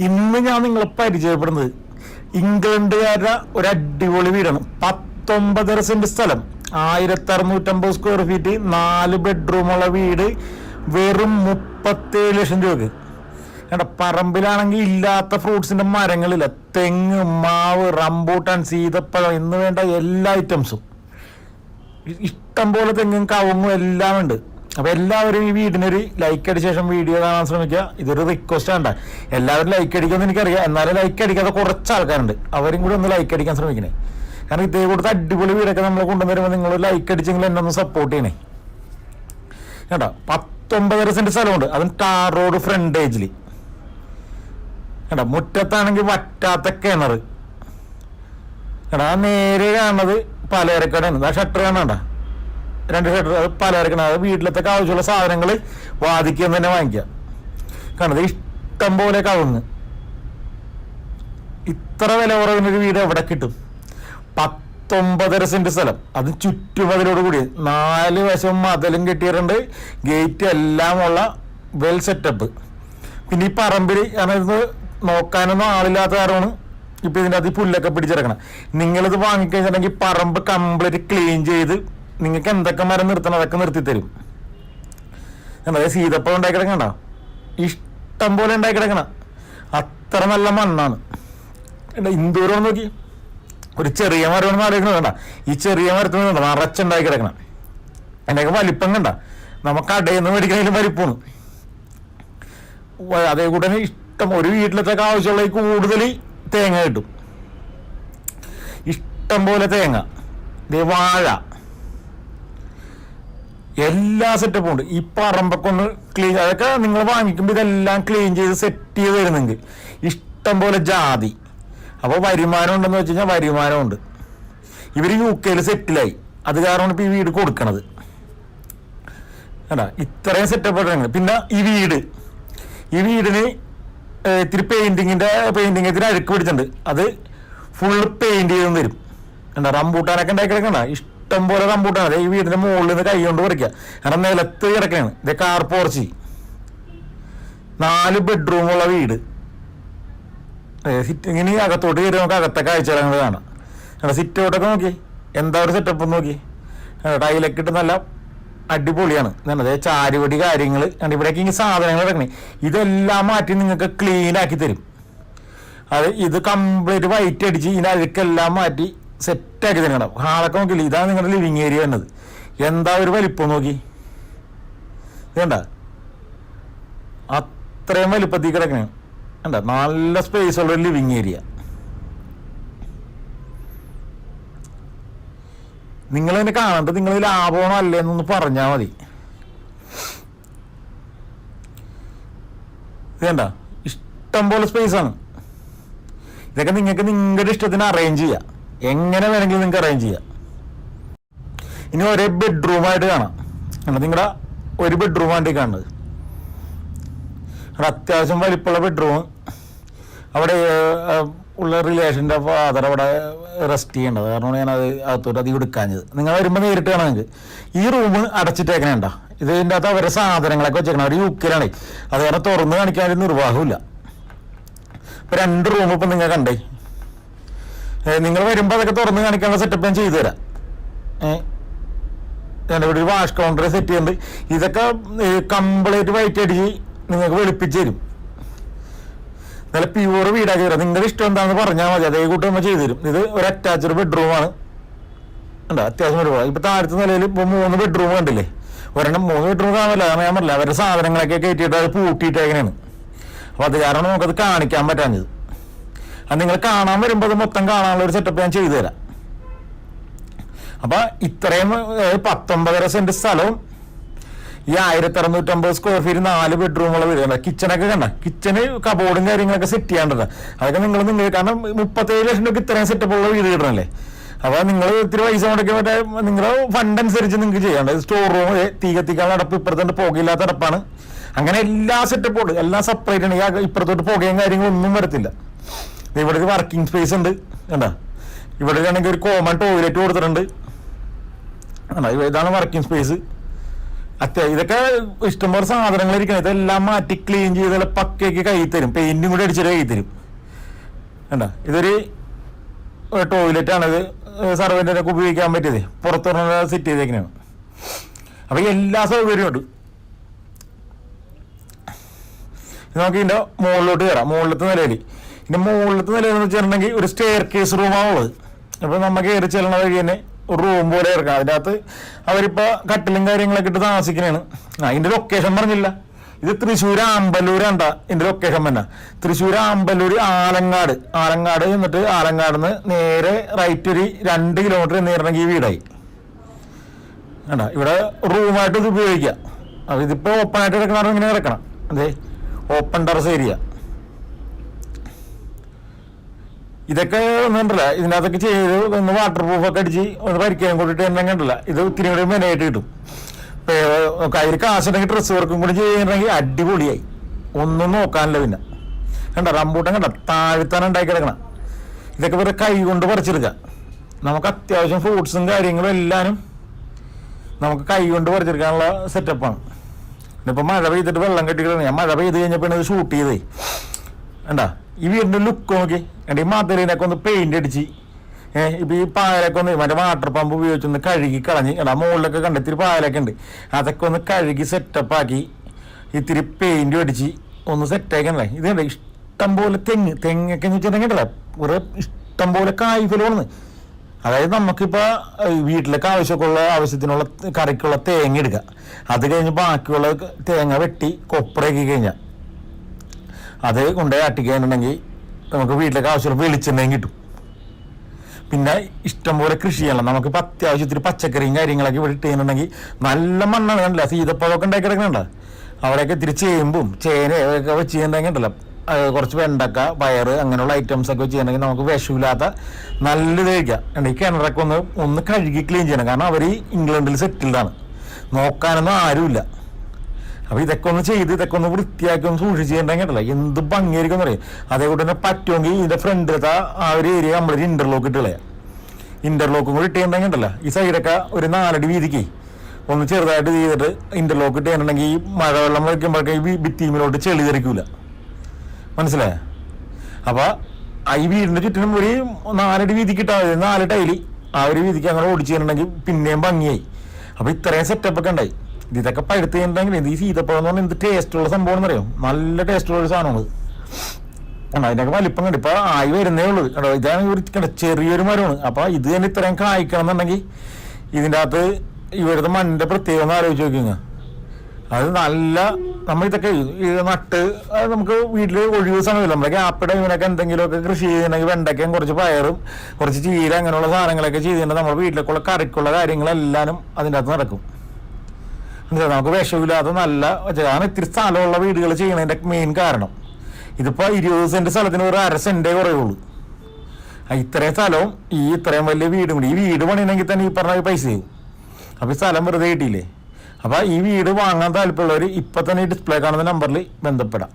ഇന്ന് ഞാൻ നിങ്ങളെ പരിചയപ്പെടുന്നത് ഇംഗ്ലണ്ടുകാരുടെ ഒരു അടിപൊളി വീടാണ്. പത്തൊമ്പതര സെന്റ് സ്ഥലം. ആയിരത്തി അറുന്നൂറ്റമ്പത് സ്ക്വയർ ഫീറ്റ് നാല് ബെഡ്റൂമുള്ള വീട് വെറും മുപ്പത്തേഴ് ലക്ഷം രൂപക്ക്. കണ്ട പറമ്പിലാണെങ്കിൽ ഇല്ലാത്ത ഫ്രൂട്ട്സിന്റെ മരങ്ങളില്ല. തെങ്ങ് മാവ് റംബൂട്ടാൻ സീതപ്പഴം എന്ന് വേണ്ട എല്ലാ ഐറ്റംസും ഇഷ്ടം പോലെ തെങ്ങും കവുങ്ങും എല്ലാം ഉണ്ട്. അപ്പൊ എല്ലാവരും ഈ വീടിനൊരു ലൈക്ക് അടിച്ച ശേഷം വീഡിയോ കാണാൻ ശ്രമിക്കുക. ഇതൊരു റിക്വസ്റ്റ് ആണ് എല്ലാവരും ലൈക്ക് അടിക്കുമെന്ന് എനിക്കറിയാം. എന്നാലും ലൈക്ക് അടിക്കാതെ കുറച്ച് ആൾക്കാരുണ്ട്. അവരും കൂടി ഒന്ന് ലൈക്ക് അടിക്കാൻ ശ്രമിക്കണേ. കാരണം ഇതേ കൊടുത്ത് അടിപൊളി വീടൊക്കെ നമ്മൾ കൊണ്ടുവരുമ്പോൾ നിങ്ങൾ ലൈക്ക് അടിച്ചെങ്കിൽ എന്നെ ഒന്ന് സപ്പോർട്ട് ചെയ്യണേ. കേട്ടോ? പത്തൊമ്പതര സെന്റ് സ്ഥലമുണ്ട്. അതും ടാർ റോഡ് ഫ്രണ്ടേജിൽ കേട്ടോ? മുറ്റത്താണെങ്കിൽ വറ്റാത്ത കിണർ കേട്ടോ ആ നേരെ കാണുന്നത് പലചരക്കടയാണ് ആ ഷട്ടർ കാണണ്ട രണ്ട് ഷട്ടർ അത് അത് വീട്ടിലത്തെ ആവശ്യമുള്ള സാധനങ്ങൾ വാദിക്കുന്ന തന്നെ വാങ്ങിക്കാം. കാണുന്നത് ഇഷ്ടം പോലെ കവുങ്ങ് ഇത്ര വില കുറവിനൊരു വീട് എവിടെ കിട്ടും? പത്തൊമ്പതര സെന്റ് സ്ഥലം. അത് ചുറ്റുമതിലോട് കൂടി. നാല് വശം മതിലും കെട്ടിയിട്ടുണ്ട്. ഗേറ്റ് എല്ലാം ഉള്ള വെൽ സെറ്റപ്പ് പിന്നെ ഈ പറമ്പിൽ ഇത് നോക്കാനൊന്നും ആളില്ലാത്ത കാരണമാണ് ഇപ്പൊ ഇതിന്റെ ഈ പുല്ലൊക്കെ പിടിച്ചിറക്കണം. നിങ്ങളിത് വാങ്ങിക്കഴിഞ്ഞിട്ടുണ്ടെങ്കിൽ പറമ്പ് കംപ്ലീറ്റ് ക്ലീൻ ചെയ്ത് നിങ്ങൾക്ക് എന്തൊക്കെ മരം നിർത്തണം? അതൊക്കെ നിർത്തി തരും. അതായത് സീതപ്പഴം ഉണ്ടാക്കി കിടക്കണ്ട ഇഷ്ടം പോലെ ഉണ്ടാക്കി കിടക്കണം അത്ര നല്ല മണ്ണാണ്. ഇന്ദൂരം നോക്കി. ഒരു ചെറിയ മരമാണ് ആലോചിക്കുന്നത് വേണ്ട ഈ ചെറിയ മരത്തിൽ നിന്ന് നിറച്ചുണ്ടാക്കി കിടക്കണം അതിന്റെയൊക്കെ വലിപ്പം കണ്ട? നമുക്ക് അടയിൽ നിന്ന് മേടിക്കുന്നതിലും വലിപ്പമാണ് അതേ കൂടെ ഇഷ്ടം ഒരു വീട്ടിലത്തേക്ക് ആവശ്യമുള്ള കൂടുതൽ തേങ്ങ കിട്ടും. ഇഷ്ടം പോലെ തേങ്ങ. വാഴ. എല്ലാ സെറ്റപ്പും ഉണ്ട്. ഈ പറമ്പൊക്കെ ഒന്ന് ക്ലീൻ അതൊക്കെ നിങ്ങൾ വാങ്ങിക്കുമ്പോൾ ഇതെല്ലാം ക്ലീൻ ചെയ്ത് സെറ്റ് ചെയ്ത് വരുന്നെങ്കിൽ ഇഷ്ടം പോലെ ജാതി. അപ്പോൾ വരുമാനം ഉണ്ടെന്ന് വെച്ച് കഴിഞ്ഞാൽ വരുമാനമുണ്ട്. ഇവർ യു കെയിൽ സെറ്റിലായി അത് കാരണമാണ് ഇപ്പോൾ ഈ വീട് കൊടുക്കണത്. അല്ല ഇത്രയും സെറ്റപ്പ് ആയിട്ടാണ് പിന്നെ ഈ വീട്. ഈ വീടിന് ഇത്തിരി പെയിന്റിങ്ങിന്റെ പെയിന്റിങ് ഇത്തിരി അഴുക്ക് പിടിച്ചിട്ടുണ്ട്. അത് ഫുള്ള് പെയിന്റ് ചെയ്തെന്ന് വരും എന്താ റംബൂട്ടാനൊക്കെ ഉണ്ടാക്കി കിടക്കണ്ട ഇഷ്ടം പോലെ കമ്പൂട്ടാണ് അതെ ഈ വീടിന്റെ മുകളിൽ നിന്ന് കൈ കൊണ്ട് പറിക്കുക കാരണം നിലത്ത് കിടക്കണാണ് ഇത് കാർ പോർച്ചി നാല് ബെഡ്റൂമുള്ള വീട്. ഇങ്ങനെ അകത്തോട്ട് കയറി നമുക്ക് അകത്തെ കാഴ്ചകൾ കാണാം. കാരണം സിറ്റ് ഔട്ടൊക്കെ നോക്കി എന്താ ഒരു സെറ്റപ്പ് നോക്കി ടൈലൊക്കെ ഇട്ട് നല്ല അടിപൊളിയാണ്. അതെ ചാരുപടി കാര്യങ്ങൾ ഇവിടേക്ക് ഇങ്ങനെ സാധനങ്ങൾ ഇറങ്ങണേ ഇതെല്ലാം മാറ്റി നിങ്ങൾക്ക് ക്ലീൻ ആക്കി തരും. അത് ഇത് കംപ്ലീറ്റ് വൈറ്റ് അടിച്ച് ഇതിന്റെ അഴുക്കെല്ലാം മാറ്റി സെറ്റാക്കി തരണം ഹാളൊക്കെ നോക്കില്ല ഇതാണ് നിങ്ങളുടെ ലിവിങ് ഏരിയ എന്നത്. എന്താ ഒരു വലിപ്പം നോക്കി? വേണ്ട. അത്രയും വലിപ്പത്തിൽ കിടക്കണേ. വേണ്ട നല്ല സ്പേസ് ഉള്ള ഒരു ലിവിങ് ഏരിയ നിങ്ങൾ എന്നെ കാണണ്ട നിങ്ങൾ ലാഭമാണോ അല്ലേ എന്നൊന്ന് പറഞ്ഞാൽ മതി. വേണ്ട ഇഷ്ടം പോലെ ആണ്. ഇതൊക്കെ നിങ്ങൾക്ക് നിങ്ങളുടെ ഇഷ്ടത്തിന് അറേഞ്ച് ചെയ്യാം. എങ്ങനെ വേണമെങ്കിലും നിങ്ങൾക്ക് അറേഞ്ച് ചെയ്യാം. ഇനി ഒരേ ബെഡ്റൂമായിട്ട് കാണാം. എന്നാൽ നിങ്ങളുടെ ഒരു ബെഡ്റൂമായിട്ട് കാണുന്നത്. അത്യാവശ്യം വലിപ്പമുള്ള ബെഡ്റൂം അവിടെ ഉള്ള റിലേഷന്റെ ഫാദർ അവിടെ റെസ്റ്റ് ചെയ്യേണ്ടത്. കാരണം ഞാൻ അത് അകത്തോട്ട് അധികം എടുക്കാഞ്ഞത്. നിങ്ങൾ വരുമ്പോൾ നേരിട്ട് കാണാം നിങ്ങൾക്ക് ഈ റൂം അടച്ചിട്ടേക്കണേണ്ട. ഇത് ഇതിന്റെ അകത്ത് അവരുടെ സാധനങ്ങളൊക്കെ വെച്ചേക്കണം. അവർ യു കെയിലാണ് അത് കാരണം തുറന്ന് കാണിക്കാൻ നിർവാഹമില്ല ഇപ്പം രണ്ട് റൂം ഇപ്പം നിങ്ങൾ കണ്ടേ. നിങ്ങൾ വരുമ്പോൾ അതൊക്കെ തുറന്ന് കാണിക്കാനുള്ള സെറ്റപ്പ് ഞാൻ ചെയ്തു തരാം. ഏഹ് ഇവിടെ ഒരു വാഷ് കൗണ്ടർ സെറ്റ് ചെയ്യുന്നുണ്ട്. ഇതൊക്കെ കംപ്ലീറ്റ് വൈറ്റ് അടിച്ച് നിങ്ങൾക്ക് വെളുപ്പിച്ച് തരും. നല്ല പ്യൂർ വീടാക്കി തരാം. നിങ്ങളുടെ ഇഷ്ടം എന്താണെന്ന് പറഞ്ഞാൽ മതി. അതേ കൂട്ടി നമ്മൾ ചെയ്തു തരും. ഇത് ഒരു അറ്റാച്ച്ഡ് ബെഡ്റൂമാണ് ഉണ്ട് അത്യാവശ്യം ഒരുപാട്. ഇപ്പൊ താഴത്തെ നിലയിൽ ഇപ്പൊ മൂന്ന് ബെഡ്റൂം കണ്ടില്ലേ? ഒരെണ്ണം മൂന്ന് ബെഡ്റൂം കാണില്ല കാരണം ഞാൻ പറഞ്ഞില്ല അവരുടെ സാധനങ്ങളൊക്കെ കയറ്റിയിട്ട് അത് പൂട്ടിയിട്ട് എങ്ങനെയാണ് അപ്പൊ അത് കാരണം നമുക്കത് കാണിക്കാൻ പറ്റാഞ്ഞത്. അത് നിങ്ങൾ കാണാൻ വരുമ്പോൾ അത് മൊത്തം കാണാനുള്ള ഒരു സെറ്റപ്പ് ഞാൻ ചെയ്തു തരാം. അപ്പൊ ഇത്രയും പത്തൊമ്പതര സെന്റ് സ്ഥലവും ഈ ആയിരത്തി അറുന്നൂറ്റമ്പത് സ്ക്വയർ ഫീറ്റ് നാല് ബെഡ്റൂമുള്ള വീട്. കിച്ചണൊക്കെ കണ്ട? കിച്ചണ് കബോർഡും കാര്യങ്ങളൊക്കെ സെറ്റ് ചെയ്യാണ്ടത് അതൊക്കെ നിങ്ങൾ നിങ്ങൾ കാരണം മുപ്പത്തേഴ് ലക്ഷം രൂപ ഇത്രയും സെറ്റപ്പ് ഉള്ള വീട് കിട്ടണല്ലേ? അപ്പൊ നിങ്ങൾ ഇത്തിരി പൈസ മുടക്കി മറ്റേ നിങ്ങളുടെ ഫണ്ട് അനുസരിച്ച് നിങ്ങൾക്ക് ചെയ്യണ്ട സ്റ്റോർ റൂം തീ കത്തിക്കാനുള്ള അടപ്പ് ഇപ്പുറത്തോട്ട് പുകയില്ലാത്ത അടപ്പാണ്. അങ്ങനെ എല്ലാ സെറ്റപ്പും ഉണ്ട്. എല്ലാം സെപ്പറേറ്റ് ആണ്. ഇപ്പുറത്തോട്ട് പുകയും കാര്യങ്ങളും ഒന്നും വരത്തില്ല. ഇവിടെ ഒരു വർക്കിംഗ് സ്പേസ് ഉണ്ട്. കണ്ടാ? ഇവിടെ ആണെങ്കിൽ ഒരു കോമൺ ടോയ്ലറ്റ് കൊടുത്തിട്ടുണ്ട്. ഇതാണ് വർക്കിംഗ് സ്പേസ് അത്യാവശ്യം ഇതൊക്കെ ഇഷ്ടംപോലെ സാധനങ്ങൾ ഇരിക്കണം ഇതെല്ലാം മാറ്റി ക്ലീൻ ചെയ്ത് പക്കയ്ക്ക് കൈ തരും. പെയിന്റും കൂടി അടിച്ചിട്ട് കൈ തരും. കണ്ട? ഇതൊരു ടോയ്ലറ്റ് ആണ്. ഇത് സർവന്റിനൊക്കെ ഉപയോഗിക്കാൻ പറ്റിയത്. പുറത്തുനിന്ന് സെറ്റ് ചെയ്തേക്കണാണ് അപ്പൊ എല്ലാ ഇത് നമുക്ക് ഇതിന്റെ മുകളിലോട്ട് കയറാം മുകളിലത്തെ നിലയിൽ ഇതിന്റെ മുകളിലത്തെ നിലയിൽ എന്ന് വെച്ചിട്ടുണ്ടെങ്കിൽ ഒരു സ്റ്റെയർ കേസ് റൂമാണുള്ളത് അപ്പൊ നമുക്ക് കയറി ചെല്ലണ വഴി തന്നെ ഒരു റൂം പോലെ ഇറക്കാം. അതിന്റെ അകത്ത് അവരിപ്പോ കട്ടിലും കാര്യങ്ങളൊക്കെ ഇട്ട് താമസിക്കണേണ്. അതിന്റെ ലൊക്കേഷൻ പറഞ്ഞില്ല. ഇത് തൃശ്ശൂർ അമ്പലൂരണ്ട ഇതിന്റെ ലൊക്കേഷൻ തന്നെ. തൃശ്ശൂർ ആമ്പല്ലൂർ ആലങ്ങാട്. ആലങ്ങാട് എന്നിട്ട് ആലങ്ങാട് നിന്ന് നേരെ റൈറ്റ് ഒരു രണ്ട് കിലോമീറ്റർ നേരിടണമെങ്കിൽ ഈ വീടായി. വേണ്ട ഇവിടെ റൂമായിട്ട് ഇത് ഉപയോഗിക്കാം. അപ്പൊ ഇതിപ്പോ ഓപ്പൺ ആയിട്ട് കിടക്കണ ഇങ്ങനെ കിടക്കണം. അതെ? ഓപ്പൺ ടെറസ് ഏരിയ ഇതൊക്കെ ഒന്നുണ്ടല്ല ഇതിനകത്തൊക്കെ ചെയ്ത് ഒന്ന് വാട്ടർ പ്രൂഫ് ഒക്കെ അടിച്ച് ഒന്ന് പരിക്കാൻ കൂട്ടിട്ട് എന്നെ കണ്ടില്ല ഇത് ഒത്തിരി കൂടി മെനയായിട്ട് കിട്ടും. കയ്യിൽ കാശുണ്ടെങ്കിൽ ഡ്രസ്സ് വർക്കും കൂടി ചെയ്യുന്നുണ്ടെങ്കിൽ അടിപൊളിയായി. ഒന്നും നോക്കാനില്ല പിന്നെ. കണ്ട റംബൂട്ടൻ കണ്ട താഴ്ത്താൻ ഉണ്ടാക്കി കിടക്കണം ഇതൊക്കെ വെറുതെ കൈ കൊണ്ട് പറിച്ചെടുക്കാം. നമുക്ക് അത്യാവശ്യം ഫ്രൂട്ട്സും കാര്യങ്ങളും എല്ലാനും നമുക്ക് കൈ കൊണ്ട് പറിച്ചെടുക്കാനുള്ള സെറ്റപ്പാണ് ഇന്നിപ്പോൾ മഴ പെയ്തിട്ട് വെള്ളം കെട്ടിക്കിടണം ഞാൻ മഴ പെയ്ത് കഴിഞ്ഞപ്പോൾ ഇത് ഷൂട്ട് ചെയ്തേ വേണ്ട വീടിന്റെ ലുക്ക് നോക്കി. എന്റെ ഈ മതിലിനൊക്കെ ഒന്ന് പെയിന്റ് അടിച്ച്. ഏഹ് ഇപ്പൊ ഈ പായലൊക്കെ ഒന്ന് മറ്റേ വാട്ടർ പമ്പ് ഉപയോഗിച്ചൊന്ന് കഴുകി കളഞ്ഞ്. എടാ മുകളിലൊക്കെ കണ്ട് പായലൊക്കെ ഉണ്ട്. അതൊക്കെ ഒന്ന് കഴുകി സെറ്റപ്പ് ആക്കി ഇത്തിരി പെയിന്റ് അടിച്ച് ഒന്ന് സെറ്റ് ആക്കണല്ലേ ഇത് കണ്ടേ? ഇഷ്ടം പോലെ തെങ്ങ്. തെങ്ങൊക്കെ വെച്ചിട്ടുണ്ടെങ്കിൽ ഉണ്ടല്ലോ കുറെ ഇഷ്ടം പോലെ കായ്ഫലമാണ്. അതായത് നമുക്കിപ്പോ ഏഹ്, വീട്ടിലേക്ക് ആവശ്യമൊക്കെയുള്ള ആവശ്യത്തിനുള്ള കറിക്കുള്ള തേങ്ങ എടുക്കുക. അത് കഴിഞ്ഞ് ബാക്കിയുള്ള തേങ്ങ വെട്ടി കൊപ്പറയാക്കി കഴിഞ്ഞാൽ അത് കൊണ്ടുപോയി അട്ടിക്കാനുണ്ടെങ്കിൽ നമുക്ക് വീട്ടിലേക്ക് ആവശ്യമുള്ള വെളിച്ചെണ്ണയും കിട്ടും. പിന്നെ ഇഷ്ടംപോലെ കൃഷി ചെയ്യണം നമുക്കിപ്പോൾ അത്യാവശ്യത്തിന് പച്ചക്കറിയും കാര്യങ്ങളൊക്കെ ഇവിടെ ഇട്ടുണ്ടെങ്കിൽ നല്ല മണ്ണാണ് കണ്ടില്ല? സീതപ്പഴമൊക്കെ ഉണ്ടാക്കി കിടക്കുന്നുണ്ട്. അവിടെയൊക്കെ ഇത്തിരി ചേമ്പും ചേനയൊക്കെ വെച്ച് ചെയ്യുന്നുണ്ടെങ്കിൽ ഉണ്ടല്ലോ. കുറച്ച് വെണ്ടക്ക പയറ് അങ്ങനെയുള്ള ഐറ്റംസ് ഒക്കെ ചെയ്യണമെങ്കിൽ നമുക്ക് വിഷമില്ലാത്ത നല്ലത് കഴിക്കാം. ഈ കിണറൊക്കെ ഒന്ന് ഒന്ന് കഴുകി ക്ലീൻ ചെയ്യണം. കാരണം അവർ ഇംഗ്ലണ്ടിൽ സെറ്റിൽഡാണ് നോക്കാനൊന്നും ആരുമില്ല. അപ്പൊ ഇതൊക്കെ ഒന്ന് ചെയ്ത് ഇതൊക്കെ ഒന്ന് വൃത്തിയാക്കി ഒന്ന് സൂക്ഷിച്ച് ചെയ്യണ്ടെങ്കിലല്ല എന്ത് ഭംഗിയായിരിക്കും പറയും അതേപോലെ തന്നെ പറ്റുമെങ്കിൽ ഇതിന്റെ ഫ്രണ്ടിലത്തെ ആ ഒരു ഏരിയ നമ്മളൊരു ഇന്റർലോക്ക് ഇട്ടുള്ള ഇന്റർലോക്ക് കൂടി കൂടി ഇട്ടുണ്ടെങ്കിലല്ല ഈ സൈഡൊക്കെ ഒരു നാലടി വീതിക്ക് ഒന്ന് ചെറുതായിട്ട് ചെയ്തിട്ട് ഇന്റർലോക്ക് ഇട്ട് ചെയ്യണമെങ്കിൽ ഈ മഴവെള്ളം വയ്ക്കുമ്പോഴേക്കും ഈ ഭിത്തിമിലോട്ട് ചെളി തെറിക്കൂല. മനസ്സിലായ? അപ്പൊ ആ ഈ വീടിന്റെ ചുറ്റിനും ഒരു നാലടി വീതിക്ക് ഇട്ടാൽ നാല് ടൈലി ആ ഒരു വീതിക്ക് അങ്ങനെ ഓടിച്ചു ചെയ്യണമെങ്കിൽ പിന്നെയും ഭംഗിയായി. അപ്പൊ ഇത്രയും സെറ്റപ്പ് ഒക്കെ ഉണ്ടായി. ഇതൊക്കെ പഴുത്ത് കഴിഞ്ഞിട്ടുണ്ടെങ്കിൽ ഈ സീതപ്പഴം എന്ന് പറഞ്ഞാൽ എന്ത് ടേസ്റ്റുള്ള സംഭവം എന്നറിയോ? നല്ല ടേസ്റ്റുള്ള ഒരു സാധനമാണ് അതിനൊക്കെ വലിപ്പം കണ്ടു. ഇപ്പൊ ആയി വരുന്നേ ഉള്ളൂ. കേട്ടോ ഇതാണ് ഒരു ചെറിയൊരു മരമാണ്. അപ്പൊ ഇത് തന്നെ ഇത്രയും കായ്ക്കണം എന്നുണ്ടെങ്കിൽ ഇതിന്റെ അകത്ത് ഇവിടുത്തെ മണ്ണിന്റെ പ്രത്യേകത ഒന്ന് ആലോചിച്ച് നോക്കിങ്ങ അത് നല്ല നമ്മൾ ഇതൊക്കെ നട്ട് നമുക്ക് വീട്ടിൽ ഒഴിവ് സമയമില്ല. നമ്മുടെ ഗ്യാപ്പിടെ ഇവനൊക്കെ എന്തെങ്കിലുമൊക്കെ കൃഷി ചെയ്തിട്ടുണ്ടെങ്കിൽ വെണ്ടയ്ക്കയും കുറച്ച് പയറും കുറച്ച് ചീര അങ്ങനെയുള്ള സാധനങ്ങളൊക്കെ ചെയ്തിട്ടുണ്ടെങ്കിൽ നമ്മുടെ വീട്ടിലേക്കുള്ള കറിക്കുള്ള കാര്യങ്ങളെല്ലാനും അതിന്റെ അകത്ത് നടക്കും? നമുക്ക് വിഷമില്ലാത്ത നല്ല കാരണം ഇത്തിരി സ്ഥലമുള്ള വീടുകൾ ചെയ്യണതിന്റെ മെയിൻ കാരണം. ഇതിപ്പോ ഇരുപത് സെന്റ് സ്ഥലത്തിന് ഒരു അര സെന്റേ കുറയുള്ളൂ. ഇത്രയും സ്ഥലവും ഈ ഇത്രയും വലിയ വീടും കൂടി. ഈ വീട് പണിയണമെങ്കിൽ തന്നെ ഈ പറഞ്ഞ പൈസ ചെയ്യും അപ്പൊ ഈ സ്ഥലം വെറുതെ കിട്ടിയില്ലേ? അപ്പൊ ഈ വീട് വാങ്ങാൻ താല്പര്യമുള്ളവർ ഇപ്പൊ തന്നെ ഈ ഡിസ്പ്ലേ കാണുന്ന നമ്പറിൽ ബന്ധപ്പെടാം.